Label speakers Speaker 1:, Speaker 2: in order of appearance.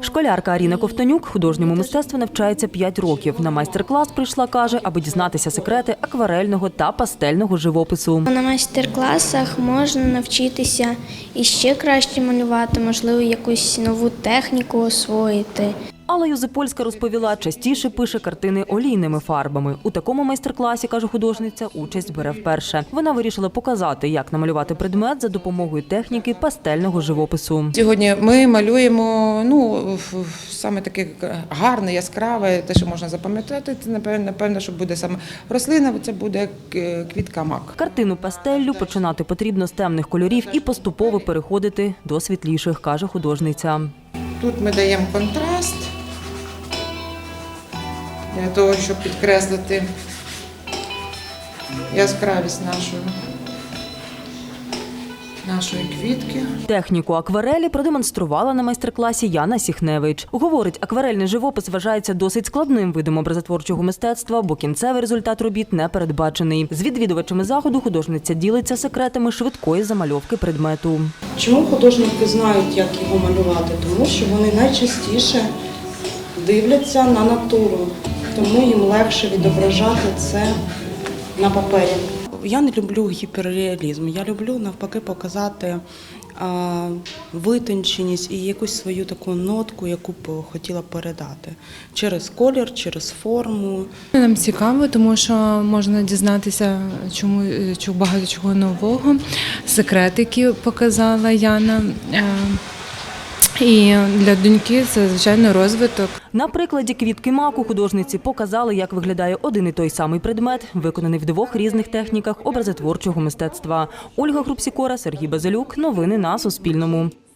Speaker 1: Школярка Аріна Ковтонюк художньому мистецтву навчається 5 років. На майстер-клас прийшла, каже, аби дізнатися секрети акварельного та пастельного живопису.
Speaker 2: На майстер-класах можна навчитися і ще краще малювати, можливо, якусь нову техніку освоїти.
Speaker 1: Алла Юзипольська розповіла, частіше пише картини олійними фарбами. У такому майстер-класі, каже художниця, участь бере вперше. Вона вирішила показати, як намалювати предмет за допомогою техніки пастельного живопису.
Speaker 3: Сьогодні ми малюємо ну саме таке гарне, яскраве, те, що можна запам'ятати. Це напевно, напевно, що буде саме рослина. Це буде квітка мак.
Speaker 1: Картину пастеллю починати потрібно з темних кольорів і поступово переходити до світліших, каже художниця.
Speaker 3: Тут ми даємо контраст для того, щоб підкреслити яскравість нашої, нашої квітки.
Speaker 1: Техніку акварелі продемонструвала на майстер-класі Яна Сіхневич. Говорить, акварельний живопис вважається досить складним видом образотворчого мистецтва, бо кінцевий результат робіт не передбачений. З відвідувачами заходу художниця ділиться секретами швидкої замальовки предмету.
Speaker 4: Чому художники знають, як його малювати? Тому що вони найчастіше дивляться на натуру, тому їм легше відображати це на папері. Я не люблю гіперреалізм. Я люблю навпаки показати а, витонченість і якусь свою таку нотку, яку б хотіла передати через колір, через форму.
Speaker 5: Нам цікаво, тому що можна дізнатися чому е, багато чого нового. Секрет, який показала Яна. І для доньки це звичайно розвиток.
Speaker 1: На прикладі квітки маку художниці показали, як виглядає один і той самий предмет, виконаний в двох різних техніках образотворчого мистецтва. Ольга Групсікора, Сергій Базилюк. Новини на Суспільному.